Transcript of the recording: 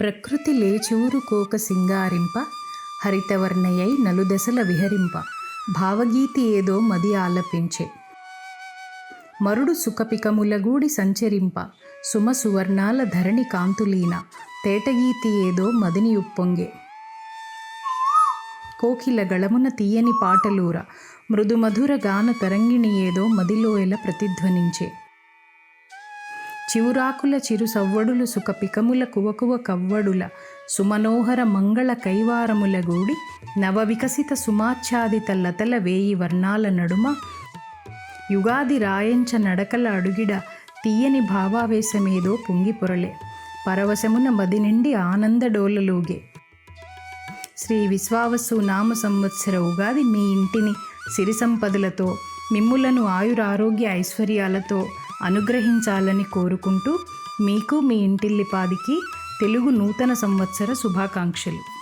ప్రకృతి లేచూరు కోక సింగారింప హరితవర్ణయై నలుదశల విహరింప భావగీతి ఏదో మది ఆలపించే. మరుడు సుఖపికములగూడి సంచరింప సుమ సువర్ణాల ధరణి కాంతులీన తేటగీతి ఏదో మదిని ఉప్పొంగే. కోకిల గళమున తీయని పాటలూర మృదుమధుర గాన తరంగిణి ఏదో మదిలోయల ప్రతిధ్వనించే. చివురాకుల చిరు సవ్వడులు సుఖపికముల కువకువ కవ్వడుల సుమనోహర మంగళ కైవారముల గూడి నవ వికసిత సుమాచ్ఛాదిత లతల వేయి వర్ణాల నడుమ యుగాది రాయంచ నడకల అడుగిడ తీయని భావావేశమేదో పొంగిపొరలే పరవశమున మది నిండి ఆనంద డోలలోగే. శ్రీ విశ్వావసు నామ సంవత్సర ఉగాది మీ ఇంటిని సిరి సంపదలతో మిమ్ములను ఆయురారోగ్య ఐశ్వర్యాలతో అనుగ్రహించాలని కోరుకుంటూ మీకు మీ ఇంటిల్లిపాదికి తెలుగు నూతన సంవత్సర శుభాకాంక్షలు.